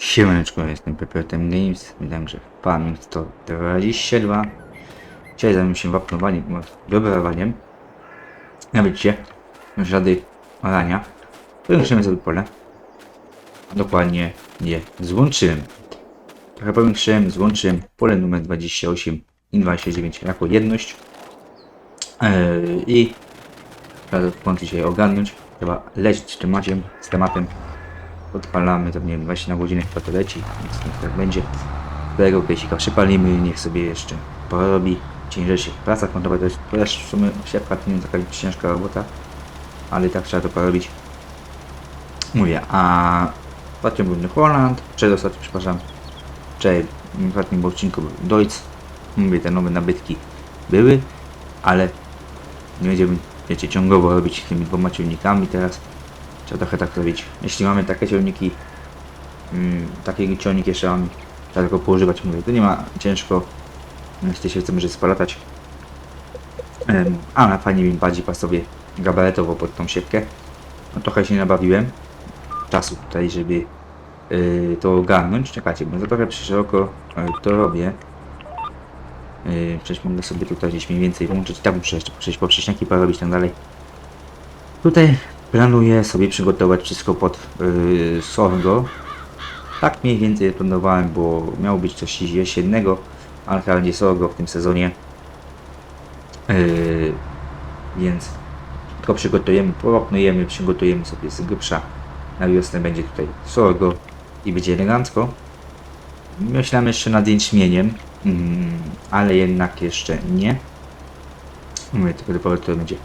Siemaneczko, jestem PPTM Games, witam, że pan 122. Dzisiaj zajmę się wapnowaniem, dobrawaniem. Jak widzicie, żady orania. Powiększymy sobie pole. Dokładnie je złączyłem. Trochę powiększyłem, złączyłem pole numer 28 i 29 jako jedność. Yy, I trzeba w końcu się ogarnąć. Trzeba lecieć tematem, z tematem odpalamy, to nie wiem, właśnie na godzinę chyba to leci, więc niech tak będzie. Tego kejsika przypalimy, niech sobie jeszcze porobi. Cięższy praca kątowa to jest też w sumie siepka to nie taka ciężka robota, ale i tak trzeba to porobić. Mówię, a ostatnio był Holland, przedostatnio, przepraszam, wczoraj w ostatnim odcinku był Deutz. Mówię, te nowe nabytki były, ale nie będziemy, wiecie, ciągowo robić tymi dwoma ciągnikami teraz. Trzeba trochę tak zrobić. Jeśli mamy takie ciągniki, mm, taki ciągnik jeszcze mam, trzeba tylko poużywać, mówię, to nie ma ciężko, jeśli się chcemy, że spalatać. Em, ale fajnie mi bardziej pasowie gabaretowo pod tą siatkę. No, trochę się nabawiłem czasu tutaj, żeby y, to ogarnąć. Czekajcie, bo trochę szeroko y, to robię. Yy, przecież mogę sobie tutaj gdzieś mniej więcej włączyć, jeszcze przejść po wcześniaki porobić tak dalej. Tutaj planuję sobie przygotować wszystko pod yy, sorgo. Tak mniej więcej planowałem, bo miało być coś jesiennego, ale chyba będzie sorgo w tym sezonie. Yy, więc tylko przygotujemy, poropnujemy, przygotujemy sobie z grubsza. Na wiosnę będzie tutaj sorgo i będzie elegancko. Myślałem jeszcze nad jęczmieniem, mm, ale jednak jeszcze nie. Mówię, tylko dopiero to będzie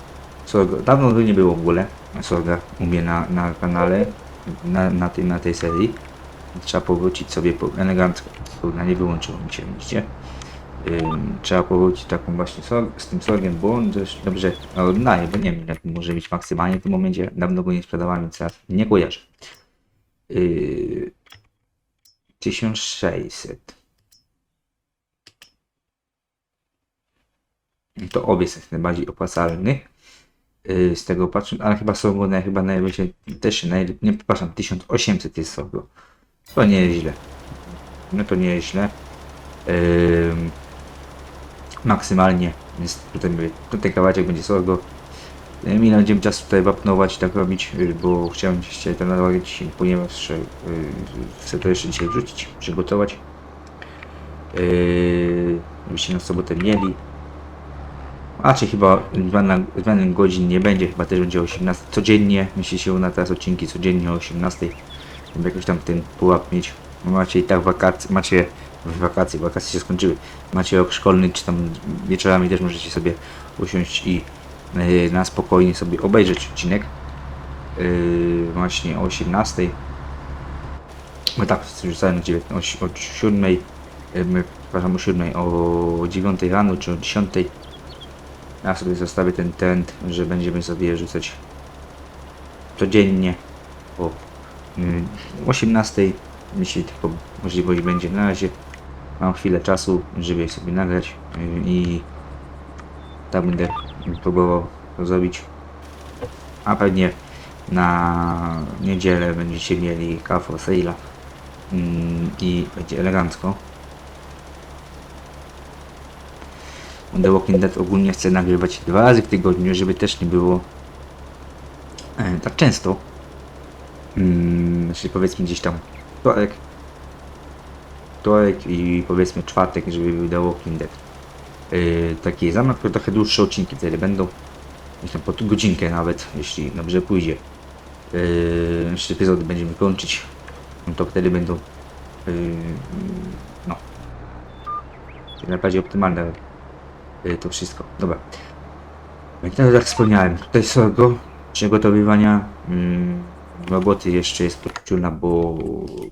sorgo. Dawno go nie było w ogóle sorga u mnie na, na kanale, na, na, tej, na tej serii. Trzeba powrócić sobie po, elegancko. Kurna, nie wyłączyło mi się, widzicie? Ym, trzeba powrócić taką właśnie sorg, z tym sorgiem, bo on też dobrze oddaje, bo nie wiem jak może być maksymalnie w tym momencie. Dawno go nie sprzedawałem, więc teraz nie kojarzę. Yy, 1600. To obie jest najbardziej opłacalny. Yy, z tego patrząc, ale chyba Sorgo na, chyba najwyżej też najlepiej, nie przepraszam, 1800 jest Sorgo. To nie jest źle. No to nie jest źle. Maksymalnie jest tutaj, tutaj kawałek będzie Sorgo. Yy, Ile będziemy czasu tutaj wapnować, tak robić, yy, bo chciałem dzisiaj to narobić, ponieważ yy, chcę to jeszcze dzisiaj wrzucić, przygotować. Yy, na sobotę mieli. A czy chyba zmiany godzin nie będzie, chyba też będzie o 18 codziennie. Myśli się na teraz odcinki codziennie o 18. Żeby jakoś tam ten pułap mieć. Macie i tak wakacje, macie wakacje, wakacje się skończyły. Macie rok szkolny, czy tam wieczorami też możecie sobie usiąść i yy, na spokojnie sobie obejrzeć odcinek. Yy, właśnie o 18. No tak, rzucałem o 19, od 7, yy, przepraszam o 7, o 9 rano czy o 10. Ja sobie zostawię ten trend, że będziemy sobie rzucać codziennie o mm, 18. Jeśli tylko możliwość będzie. Na razie mam chwilę czasu, żeby sobie nagrać yy, i tak będę próbował to zrobić. A pewnie na niedzielę będziecie mieli Car for Sale'a mm, i będzie elegancko. The Walking Dead ogólnie chcę nagrywać dwa razy w tygodniu, żeby też nie było e, tak często. Mm, czyli powiedzmy gdzieś tam wtorek, wtorek i powiedzmy czwartek, żeby był The Walking Dead. E, taki zamach, to trochę dłuższe odcinki wtedy będą. Tam po godzinkę nawet, jeśli dobrze pójdzie. E, jeszcze epizody będziemy kończyć, no to wtedy będą e, no najbardziej optymalne y, to wszystko. Dobra. Jak tak jak wspomniałem, tutaj sorgo przygotowywania mm, roboty jeszcze jest podczulna, bo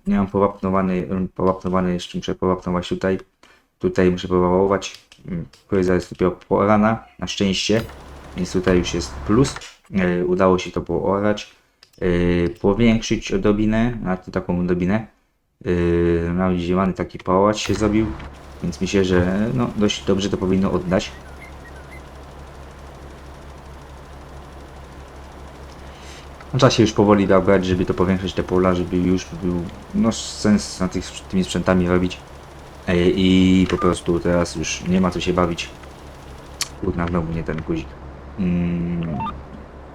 nie mam powapnowany, powapnowany jeszcze muszę powapnować tutaj. Tutaj muszę powałować. Koryza jest dopiero porana, na szczęście, więc tutaj już jest plus. Y, udało się to poorać. Y, powiększyć odrobinę, na taką odrobinę. Yy, nawet zielony taki pałac się zrobił, więc myślę, że no, dość dobrze to powinno oddać. Trzeba się już powoli dobrać, żeby to powiększyć te pola, żeby już był no, sens na tych, tymi sprzętami robić. E, I po prostu teraz już nie ma co się bawić. Kurna, znowu nie ten guzik. Mm,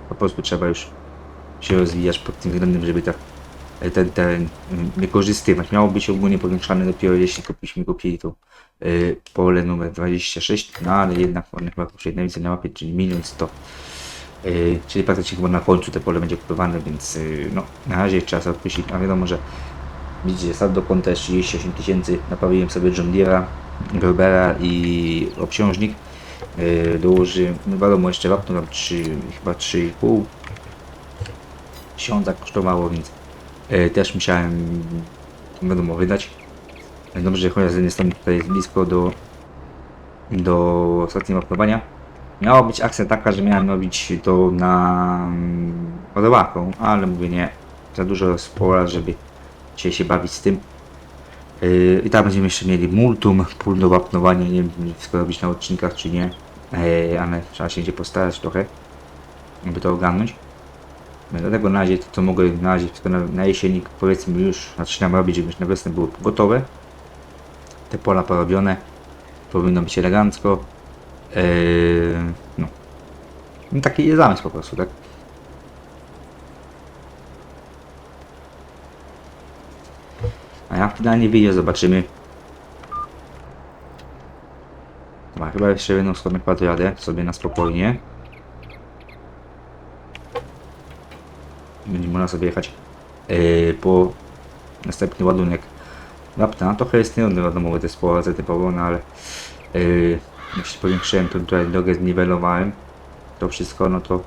po prostu trzeba już się rozwijać pod tym względem, żeby ta, ten teren mm, wykorzystywać. Miało być ogólnie powiększane dopiero jeśli kupiliśmy kupili to y, pole numer 26, no ale jednak one chyba po jednej na mapie, czyli milion 100. Yy, czyli praktycznie chyba na końcu te pole będzie kupowane, więc yy, no, na razie trzeba sobie odpuścić. A wiadomo, że widzicie, sad do konta jest 38 tysięcy. Naprawiłem sobie John Deere'a, Gerbera i obciążnik. Yy, dołoży, no wiadomo, jeszcze wapno tam 3, chyba 3,5 tysiąca kosztowało, więc też musiałem wiadomo wydać. Dobrze, że chociaż jestem tutaj blisko do, do ostatniego mapnowania. Miała być akcja taka, że miałem robić to na mm, ładowarką, ale mówię nie, za dużo spola, żeby dzisiaj się bawić z tym. Yy, I tam będziemy jeszcze mieli multum, pól do wapnowania, nie wiem wszystko robić na odcinkach czy nie, yy, ale trzeba się gdzie postarać trochę, żeby to ogarnąć. Dlatego na razie to co mogę na razie na, na jesiennik powiedzmy już zaczynam robić, żeby na wiosnę było gotowe. Te pola porobione, powinno być elegancko. Yy, no. no taki jest zamysł po prostu, tak? A jak finalnie wyjdzie, zobaczymy. Chyba jeszcze jedną stronę jadę sobie na spokojnie. Będzie można sobie jechać yy, po następny ładunek lapta. Trochę jest nierodny wiadomo, to jest połowa typowo, no ale yy, jeśli powiększyłem to tutaj drogę zniwelowałem to wszystko, no to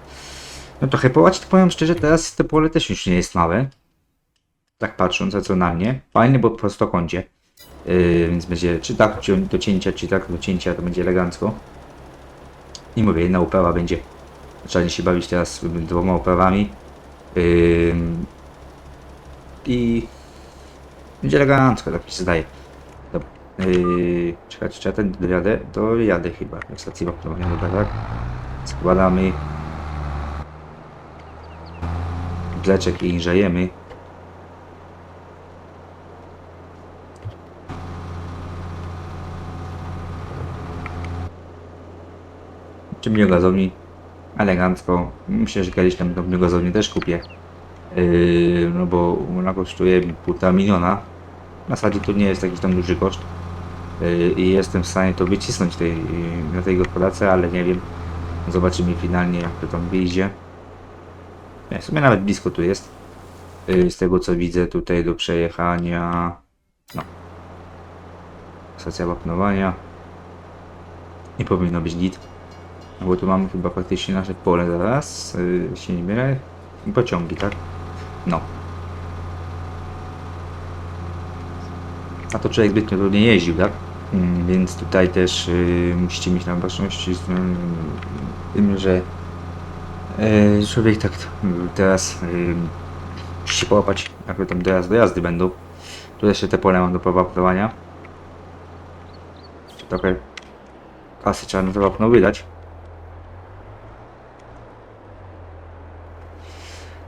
no to powiem szczerze, teraz te pole też już nie jest małe. Tak patrząc racjonalnie. Fajny, bo po prostokącie. Yy, więc będzie czy tak do cięcia, czy tak do cięcia, to będzie elegancko. I mówię, jedna uprawa będzie. Trzeba się bawić teraz dwoma uprawami. Yy, I będzie elegancko, tak mi się zdaje. Yy, czekać, czy ja ten dojadę? To jadę chyba. Na stacji wapnowania, dobra, tak? Składamy bzeczek i grzejemy. Czy biogazowni elegancko. Myślę, że kiedyś tam tą biogazownię też kupię. Yy, no bo ona kosztuje półtora miliona. Na zasadzie to nie jest jakiś tam duży koszt. Yy, I jestem w stanie to wycisnąć tej, na tej gospodarce, ale nie wiem. Zobaczymy finalnie jak to tam wyjdzie. Nie, w sumie nawet blisko tu jest. Yy, z tego co widzę tutaj do przejechania. No. Stacja wapnowania. Nie powinno być git. No bo tu mamy chyba praktycznie nasze pole zaraz. Yy, się nie mylę. Pociągi, tak? No. A to człowiek zbytnio tu nie jeździł, tak? Mm, Więc tutaj też y, musicie mieć na baczności z tym, tym że y, człowiek tak y, teraz y, musi się połapać, jak tam dojazd do jazdy będą. Tu jeszcze te pole mam do powapnowania. Trochę kasy trzeba na to wapno wydać.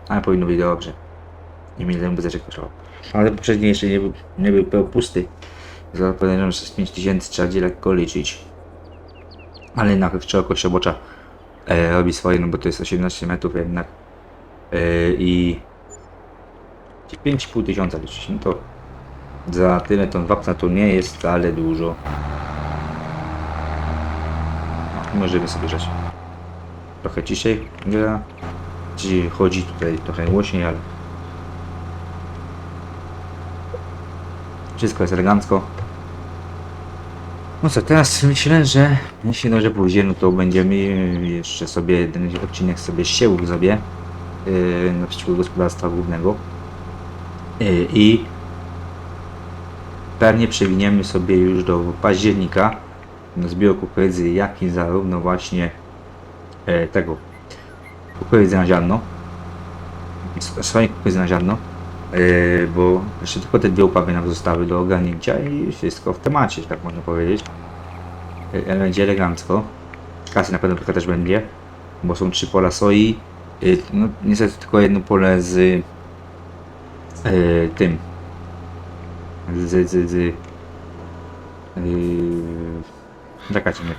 Ale powinno być dobrze. Nie milion buzeczek kosztował. Ale poprzedni jeszcze nie był, nie był pełen pusty. Za podejrzewam, że z 5000 trzeba gdzie lekko liczyć. Ale jednak szerokość obocza e, robi swoje, no bo to jest 18 metrów jednak. E, I 5,5 tysiąca liczyć. No to za tyle ton wapna to nie jest wcale dużo. No, możemy sobie rzeć. Trochę ciszej gra. Chodzi tutaj trochę głośniej, ale wszystko jest elegancko. No co, teraz myślę, że jeśli dobrze pójdzie, no to będziemy jeszcze sobie jeden odcinek sobie sieł zrobię yy, naprzeciwko gospodarstwa głównego yy, i pewnie przewiniemy sobie już do października zbiór kukurydzy, jak i zarówno właśnie yy, tego kukurydzy na ziarno swojej kukurydzy na ziarno Yy, bo jeszcze tylko te dwie uprawy nam zostały do ogarnięcia i wszystko w temacie, tak można powiedzieć. Yy, będzie elegancko. Kasy na pewno trochę też będzie, bo są trzy pola soi, Y, No, niestety tylko jedno pole z y, tym. Z, z, z yy, czekajcie mnie,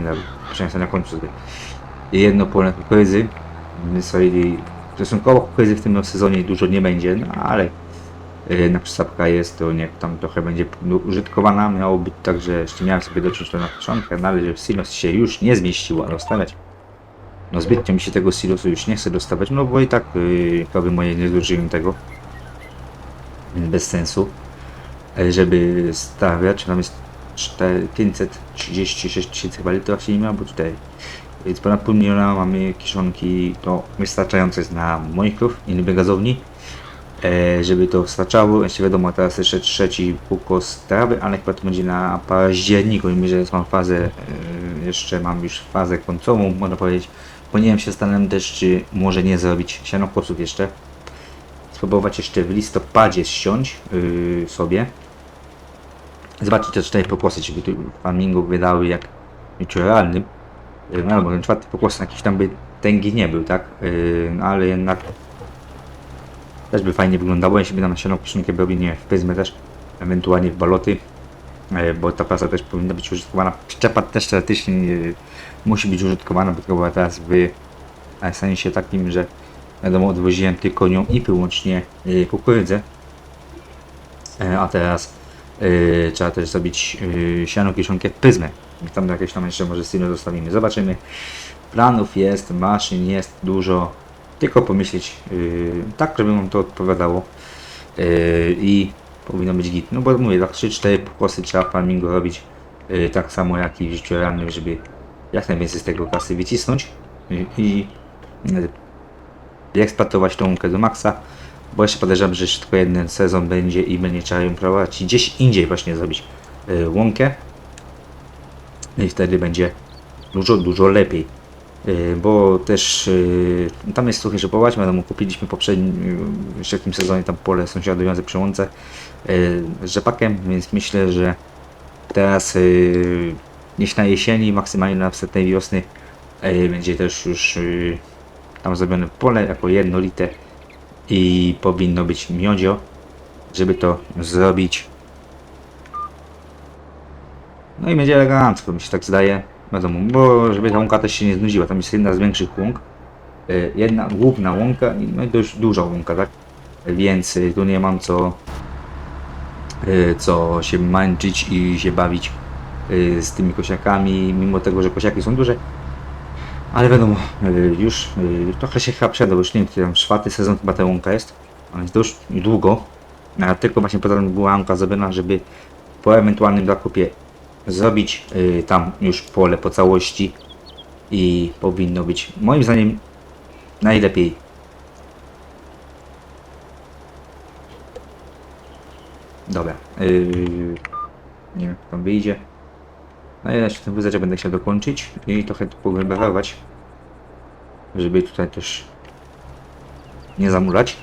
mnie, przeniosę na końcu. Jedno pole kukurydzy. Sobie stosunkowo kukurydzy w tym sezonie dużo nie będzie, no ale yy, na przystawka jest, to niech tam trochę będzie użytkowana. Miało być tak, że jeszcze miałem sobie dotrzeć to na początku, no ale że silos się już nie zmieściło rozstawiać. No zbytnio mi się tego silosu już nie chce dostawać, no bo i tak yy, krowy moje nie zużyją tego. Bez sensu, e, żeby stawiać. Tam jest 4, 536 tysięcy chyba litrów się nie miał, bo tutaj więc ponad pół miliona mamy kiszonki, to wystarczające jest na moich krów i niby gazowni. E, żeby to starczało, jeszcze wiadomo, teraz jeszcze trzeci pukos trawy, ale chyba to będzie na październiku, mimo że mam fazę, e, jeszcze mam już fazę końcową, można powiedzieć. Powinienem się zastanawiam też, czy może nie zrobić sianokosów jeszcze. Spróbować jeszcze w listopadzie ściąć yy, sobie. Zobaczyć te cztery pokosy, czy by tu farmingu wydały jak. Yy, no albo ten czwarty pokos jakiś tam by tęgi nie był, tak? Yy, no ale jednak też by fajnie wyglądało, jeśli by tam nasienną kiszonkę robić, nie w pryzmę też, ewentualnie w baloty, yy, bo ta prasa też powinna być użytkowana. Przyczepa też teoretycznie musi być użytkowana, bo tylko była teraz w w sensie takim, że wiadomo, odwoziłem tylko nią i wyłącznie kukurydzę, E, a teraz trzeba też zrobić siano kiszonkę w pryzmę. Tam jakieś tam jeszcze może silo zostawimy. Zobaczymy. Planów jest, maszyn jest dużo. Tylko pomyśleć yy, tak, żeby nam to odpowiadało. Yy, I powinno być git. No bo mówię, tak 3-4 pokosy trzeba farmingu robić. Yy, tak samo jak i w życiu realnym, żeby jak najwięcej z tego kasy wycisnąć. I, i yy, eksploatować tą łąkę do maksa, bo jeszcze podejrzewam, że jeszcze tylko jeden sezon będzie i będzie trzeba ją prowadzić gdzieś indziej właśnie zrobić y, łąkę i wtedy będzie dużo, dużo lepiej. Y, bo też y, tam jest trochę żepować, wiadomo, kupiliśmy poprzednim, jeszcze w sezonie tam pole sąsiadujące przy łące z rzepakiem, więc myślę, że teraz gdzieś na jesieni, maksymalnie na wstępnej wiosny będzie też już tam zrobione pole jako jednolite i powinno być miodzio, żeby to zrobić. No i będzie elegancko, mi się tak zdaje. Wiadomo, bo żeby ta łąka też się nie znudziła, tam jest jedna z większych łąk. Y, Jedna główna łąka, i no dość duża łąka, tak? Więc y, tu nie mam co, y, co się męczyć i się bawić z tymi kosiakami, mimo tego, że kosiaki są duże. Ale wiadomo, już trochę się chyba przeda, bo już nie wiem, który tam czwarty sezon chyba ta łąka jest. Ona jest dość długo. A tylko właśnie po to była łąka zrobiona, żeby po ewentualnym zakupie zrobić y, tam już pole po całości i powinno być moim zdaniem najlepiej. Dobra. Yy, nie wiem, jak tam wyjdzie. No ja jeszcze ten wózeczek będę chciał dokończyć i trochę pogłębować, żeby tutaj też nie zamulać.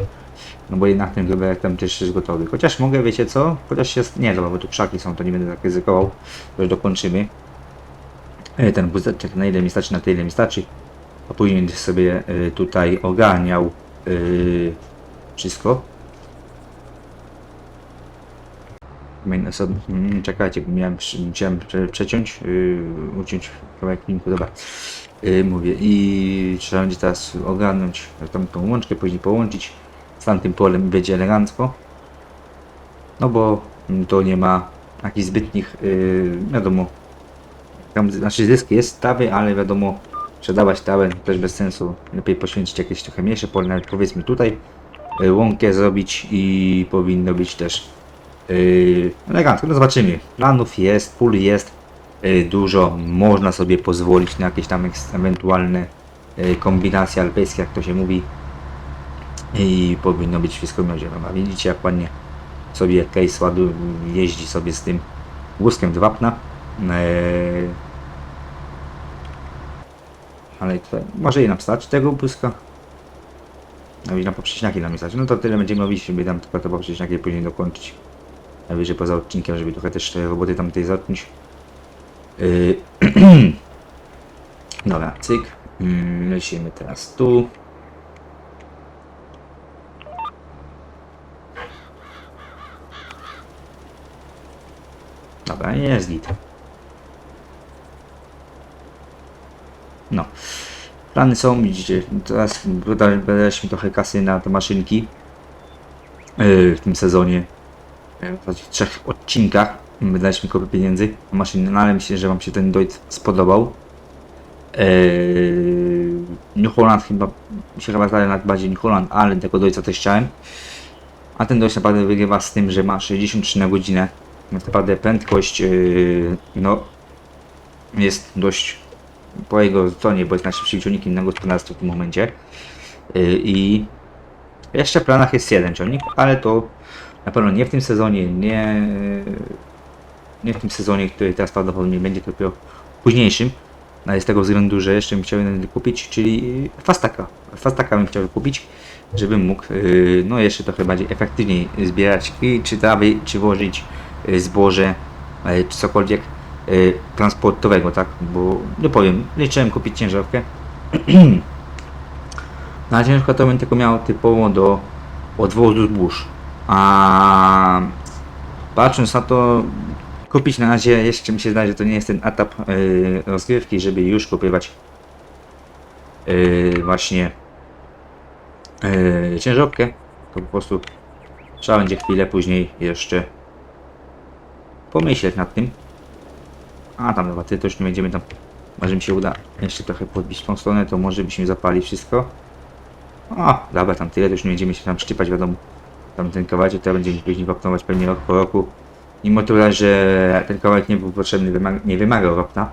No bo jednak ten glebek tam też jest gotowy. Chociaż mogę, wiecie co? Chociaż jest... Nie, dobra, bo tu krzaki są, to nie będę tak ryzykował. To już dokończymy. E, Ten wózeczek na ile mi starczy, na tyle mi starczy. A później będę sobie y, tutaj ogarniał y, wszystko. Sobie, mm, czekajcie, miałem, prze, przeciąć, yy, uciąć kawałek linku, dobra. Yy, mówię i trzeba będzie teraz ogarnąć tam tą łączkę, później połączyć tamtym polem będzie elegancko. No bo to nie ma jakichś zbytnich, yy, wiadomo, tam znaczy zysk jest stawy, ale wiadomo, sprzedawać tałę też bez sensu. Lepiej poświęcić jakieś trochę mniejsze pole, nawet powiedzmy tutaj, yy, łąkę zrobić i powinno być też Yy, elegancko, no zobaczymy. Planów jest, pól jest yy, dużo. Można sobie pozwolić na jakieś tam ewentualne yy, kombinacje alpejskie, jak to się mówi. I powinno być wszystko miodziewe. A widzicie, jak ładnie sobie Case ładu jeździ sobie z tym wózkiem do wapna. Yy, ale tutaj może i nam stać tego wózka. No i na poprzeczniaki nam stać. No to tyle będziemy robić, żeby tam tylko te poprzeczniaki później dokończyć. Najwyżej poza odcinkiem, żeby trochę też te roboty tam tej zacząć. Yy. Dobra, cyk. Mm, Lecimy teraz tu. Dobra, jest. No. Plany są, widzicie, teraz wyda- wydaliśmy trochę kasy na te maszynki yy, w tym sezonie. Yy, W trzech odcinkach wydaliśmy kupę pieniędzy na maszyny, no ale myślę, że Wam się ten Doid spodobał. Yy, New Holland chyba, się chyba zdaje nawet bardziej New Holland, ale tego Doica też chciałem. A ten Doic naprawdę wygrywa z tym, że ma 63 na godzinę. Naprawdę prędkość, yy, no, jest dość po jego stronie, bo jest najszybszym ciągnikiem na gospodarstwie w tym momencie. Yy, I jeszcze w planach jest jeden ciągnik, ale to na pewno nie w tym sezonie, nie, nie w tym sezonie, który teraz prawdopodobnie będzie w późniejszym. Ale z tego względu, że jeszcze bym chciał jeden kupić, czyli Fastaka. Fastaka bym chciał kupić, żebym mógł no jeszcze trochę bardziej efektywniej zbierać i czy trawy, czy yy, zboże, yy, czy cokolwiek yy, transportowego, tak? Bo nie powiem, liczyłem kupić ciężarówkę. Na ciężko to bym tylko miał typowo do odwozu zbóż. A patrząc na to, kupić na razie jeszcze mi się zdaje, że to nie jest ten etap rozgrywki, żeby już kupować yy, właśnie ciężarówkę. To po prostu trzeba będzie chwilę później jeszcze pomyśleć nad tym. A tam dobra, ty to już nie będziemy tam. Może mi się uda jeszcze trochę podbić tą stronę, to może byśmy zapali wszystko. O, dobra, tam tyle, to już nie będziemy się tam szczypać, wiadomo. Tam ten kawałek, to będziemy później wapnować pewnie rok po roku. Mimo tyle, że ten kawałek nie był potrzebny, wymaga, nie wymagał wapna.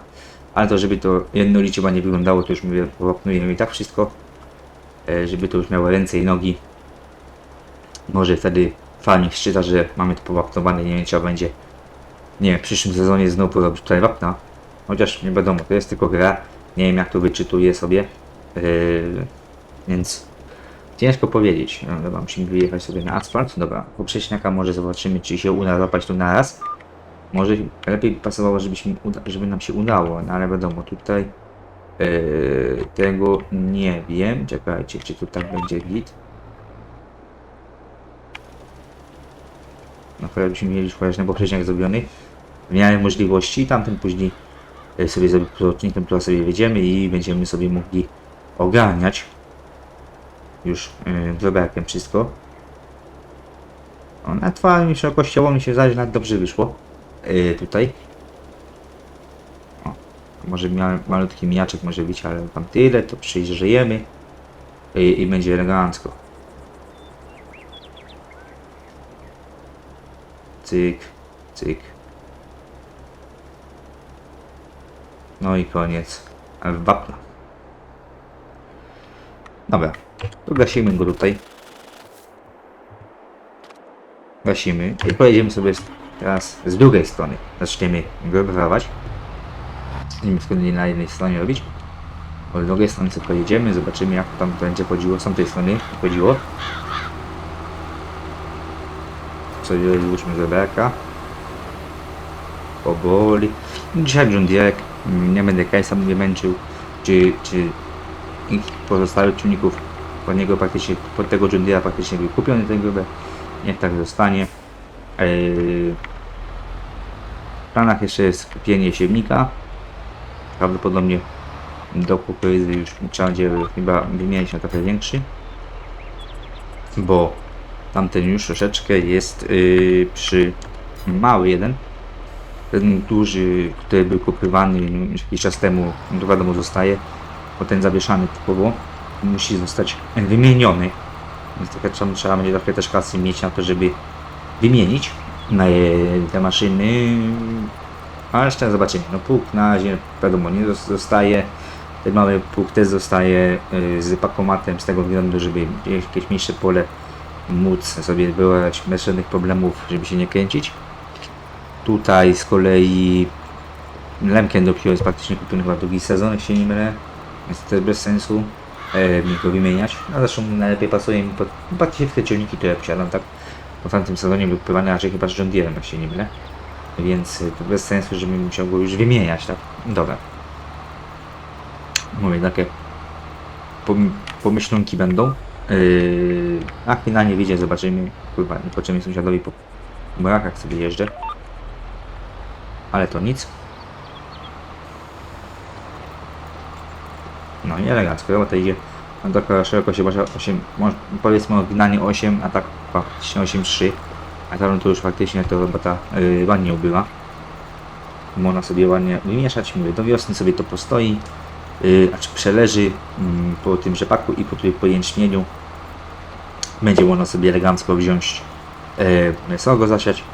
Ale to, żeby to jednolicie ładnie wyglądało, to już mówię, wapnujemy i tak wszystko. E, Żeby to już miało ręce i nogi. Może wtedy farming szczyta, że mamy to powapnowane, nie wiem, trzeba będzie nie w przyszłym sezonie znowu porobić tutaj wapna. Chociaż nie wiadomo, to jest tylko gra. Nie wiem jak to wyczytuje sobie. Yy, więc ciężko powiedzieć. No, dobra, musimy wyjechać sobie na asfalt. Dobra, po prześniaka może zobaczymy, czy się uda zapać tu naraz. Może lepiej pasowało, żebyśmy uda, żeby nam się udało, no ale wiadomo, tutaj yy, tego nie wiem. Czekajcie, czy tu tak będzie git. No chyba byśmy mieli chociaż na poprzedniak zrobiony. Miarę możliwości, tamten później e, sobie zrobię odcinkiem, który sobie wjedziemy i będziemy sobie mogli ogarniać już yy, droberkiem wszystko. O, na twarz mi szerokościowo mi się zdaje, że nawet dobrze wyszło. Yy, tutaj. Może mia malutki mijaczek może być, ale tam tyle, to przyjrzyjemy i będzie elegancko. Cyk, cyk. No i koniec. Ale wapna. Dobra, to gasimy go tutaj. Gasimy i pojedziemy sobie teraz z drugiej strony. Zaczniemy wywawać. Nie wtedy na jednej stronie robić. Od drugiej strony sobie pojedziemy, zobaczymy jak tam to będzie chodziło. Z tamtej strony chodziło. sobie złóżmy zeberka. Powoli. Dzisiaj John Deere, nie będę Kajsa mnie męczył, czy, czy ich pozostałych czynników pod niego praktycznie, pod tego John Deere'a praktycznie był kupiony ten grubę. Niech tak zostanie. Eee, w planach jeszcze jest kupienie siewnika. Prawdopodobnie do kukurydzy już trzeba będzie chyba wymienić na trochę większy. Bo Tamten już troszeczkę jest yy, przy mały jeden. Ten duży, który był kupywany jakiś czas temu, no to wiadomo zostaje, bo ten zawieszany typowo musi zostać wymieniony. Więc trochę trzeba, będzie trochę też kasy mieć na to, żeby wymienić na te maszyny. Ale jeszcze zobaczymy. No pług na razie wiadomo nie zos- zostaje. Ten mały pług też zostaje yy, z pakomatem z tego względu, żeby jakieś mniejsze pole móc sobie wybrać bez żadnych problemów, żeby się nie kręcić. Tutaj z kolei Lemken dopiero jest praktycznie kupiony chyba drugi sezon, jak się nie mylę. Więc to bez sensu e, mi go wymieniać. A zresztą najlepiej pasuje mi pod, bardziej w te ciągniki, które posiadam, tak? W tamtym sezonie był kupowany raczej chyba z John Deere'em, jak się nie mylę. Więc e, to bez sensu, żebym musiał go już wymieniać, tak? Dobra. Mówię, takie pom- pomyślunki będą. Yy, a finalnie wyjdzie, zobaczymy. Kurwa, nie poczymy sąsiadowi po burakach sobie jeżdżę. Ale to nic. No i elegancko, robota idzie. No taka szerokość chyba że 8, może, powiedzmy oryginalnie 8, a tak faktycznie 8,3. A tam to już faktycznie to robota yy, ładnie ubyła. Można sobie ładnie wymieszać, mówię, do wiosny sobie to postoi, yy, a czy przeleży yy, po tym rzepaku i po, po jęczmieniu. Będzie można sobie elegancko wziąć yy, go zasiać.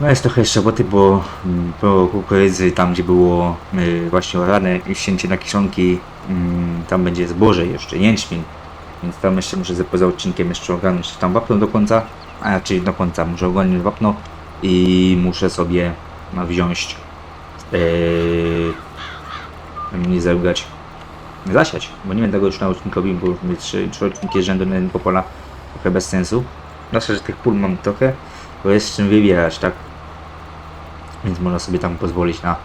No jest trochę jeszcze roboty, bo mm, po kukurydzy, tam gdzie było y, właśnie orane i ścięcie na kiszonki, mm, tam będzie zboże jeszcze, jęczmień. Więc tam jeszcze muszę za- poza odcinkiem jeszcze ogarnąć tam wapno do końca, a czyli do końca muszę ogarnąć wapno i muszę sobie no, wziąć yy, nie zaugać zasiać, bo nie będę tego już na odcinkowi, bo już mówię, trzy, trzy odcinki rzędu na jednego pola trochę bez sensu. Zwłaszcza, że tych pól mam trochę, bo jest czym wybierać, tak? Więc można sobie tam pozwolić na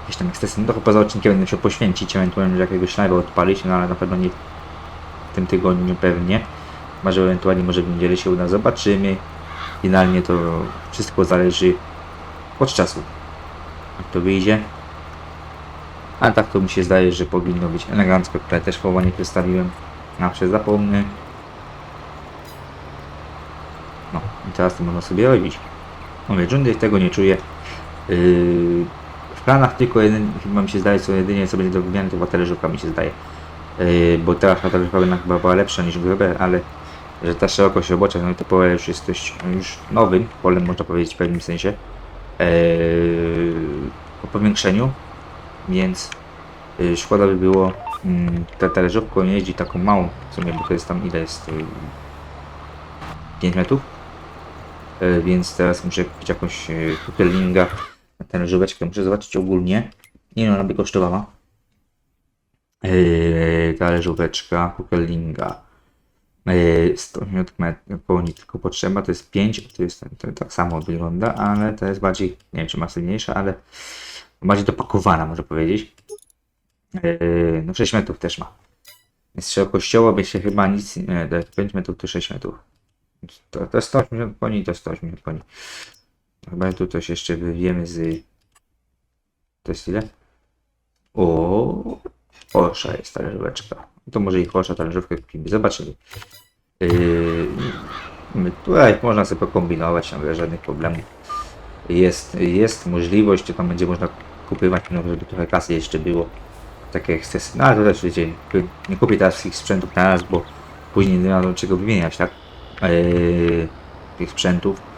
jakieś tam ekscesy. No poza odcinkiem będę się poświęcić, ewentualnie jakiegoś live'a odpalić, no ale na pewno nie w tym tygodniu pewnie. Może ewentualnie może w niedzielę się uda, zobaczymy. Finalnie to wszystko zależy od czasu. Jak to wyjdzie. Ale tak to mi się zdaje, że powinno być elegancko. Tutaj też słowa nie przedstawiłem. Przykład zapomnę. No i teraz to można sobie robić. Mówię, Jundy tego nie czuję. Yy, w planach tylko jeden, chyba mi się zdaje, co jedynie co będzie do wymiany, to talerzówka mi się zdaje. Yy, bo ta talerzówka jednak chyba była lepsza niż Gruber, ale że ta szerokość robocza, no i to pole już jest dość już nowym polem, można powiedzieć w pewnym sensie. Yy, po powiększeniu, więc yy, szkoda by było yy, ta talerzówką nie jeździć taką małą, w sumie, bo to jest tam ile jest? Yy, 5 metrów. Więc teraz muszę kupić jakąś kuperlinga na tę żyweczkę. Muszę zobaczyć ogólnie. Nie no, ona by kosztowała. Yy, ta żółweczka kuperlinga. Yy, 100 metrów koni tylko potrzeba, to jest 5, to jest to tak samo wygląda, ale to jest bardziej, nie wiem czy masywniejsza, ale bardziej dopakowana może powiedzieć. Yy, no 6 metrów też ma. Więc szerokościowo by się chyba nic, nie, jest 5 metrów to 6 metrów. To, to 180 koni, to 180 koni. Chyba tu coś jeszcze wywiemy z... To jest ile? O, Porsche jest talerzóweczka. To może i Porsche talerzówkę kupimy. Zobaczymy. Yy, tutaj można sobie pokombinować, nie żadnych problemów. Jest, jest możliwość, czy tam będzie można kupywać, no, żeby trochę kasy jeszcze było. Takie ekscesy. No ale to też wiecie, nie kupię teraz ich sprzętów na raz, bo później nie ma do czego wymieniać, tak? Yy, tych sprzętów.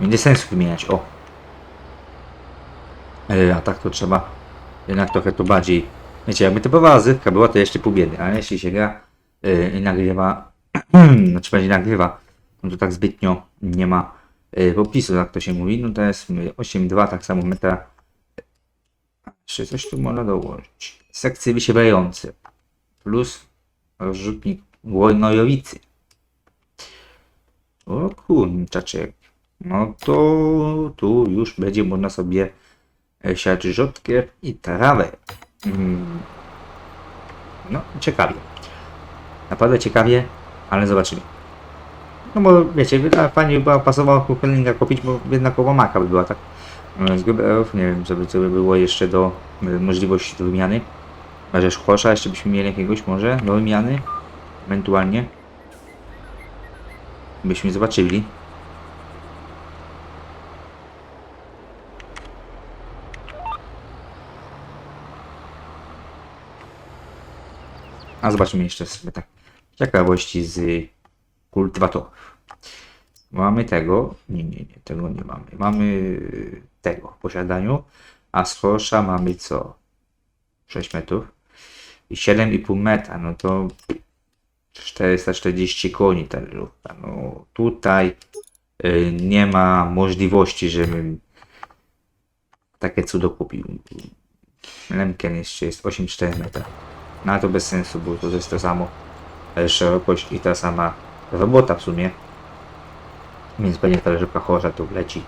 Nie sensu wymieniać, o. Yy, a tak to trzeba jednak trochę to bardziej. Wiecie, jakby typowa zywka była, to jeszcze pół biedy, ale jeśli się gra yy, i nagrywa, znaczy będzie nagrywa, no to tak zbytnio nie ma yy, popisu, jak to się mówi. No to jest 8,2, tak samo metra. Jeszcze coś tu można dołożyć. Sekcje wysiewające plus rozrzutnik łojowicy. O kurczaczek. No to tu już będzie można sobie e, siać rzodkie i trawę. Mm. No, ciekawie. Naprawdę ciekawie, ale zobaczymy. No bo wiecie, fajnie by była pasowała kuchenninga kupić, bo jednak maka by była tak. e, Z nie wiem, żeby, żeby było jeszcze do e, możliwości do wymiany. Chociaż kosza jeszcze byśmy mieli jakiegoś może do wymiany. Ewentualnie byśmy zobaczyli. A zobaczymy jeszcze sobie tak ciekawości z kultywatorów. Mamy tego, nie, nie, nie, tego nie mamy. Mamy tego w posiadaniu, a z kosza mamy co? 6 metrów i 7,5 metra, no to 440 koni ta żarówka. No tutaj y, nie ma możliwości, żebym takie cudo kupił. Lemken jeszcze jest 8,4 metra. No to bez sensu, bo to jest to samo szerokość i ta sama robota w sumie. Więc pewnie ta leżówka chorza tu leci.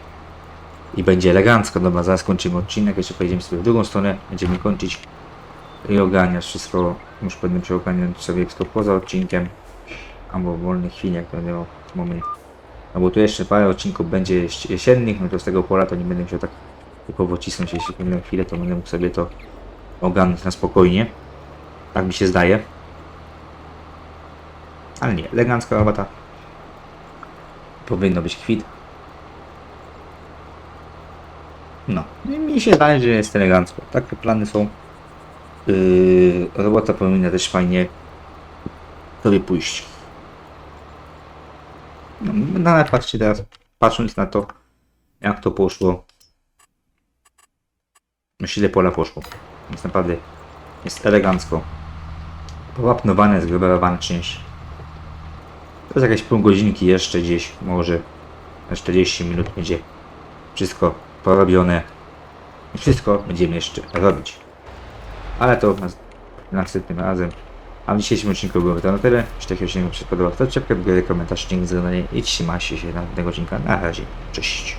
I będzie elegancko. Dobra, zaraz kończymy odcinek. Jeszcze pojedziemy sobie w drugą stronę. Będziemy kończyć i ogarniasz wszystko. Już będę się ogarniać sobie wszystko poza odcinkiem. Albo w wolnych chwilach, jak będę miał moment. No bo tu jeszcze parę odcinków będzie jes- jesiennych, no to z tego pola to nie będę musiał tak tylko pocisnąć jeśli będę chwilę, to będę mógł sobie to ogarnąć na spokojnie. Tak mi się zdaje. Ale nie, elegancka robota. Powinno być kwit. No, i mi się zdaje, że jest elegancko. Takie plany są. Yy, robota powinna też fajnie sobie pójść. No, no ale patrzcie teraz, patrząc na to, jak to poszło. Myślę, ile pola poszło. Jest naprawdę, jest elegancko. Powapnowane, zgruberowane czymś. To jest jakieś pół godzinki jeszcze gdzieś, może na 40 minut będzie wszystko porobione. I wszystko będziemy jeszcze robić. Ale to nas- następnym razem. A w dzisiejszym odcinku było to na tyle. Jeśli taki odcinek Wam się podobał, to czepkę w górę, komentarz, dzięki za oglądanie i trzymajcie się na tego odcinka. Na razie. Cześć.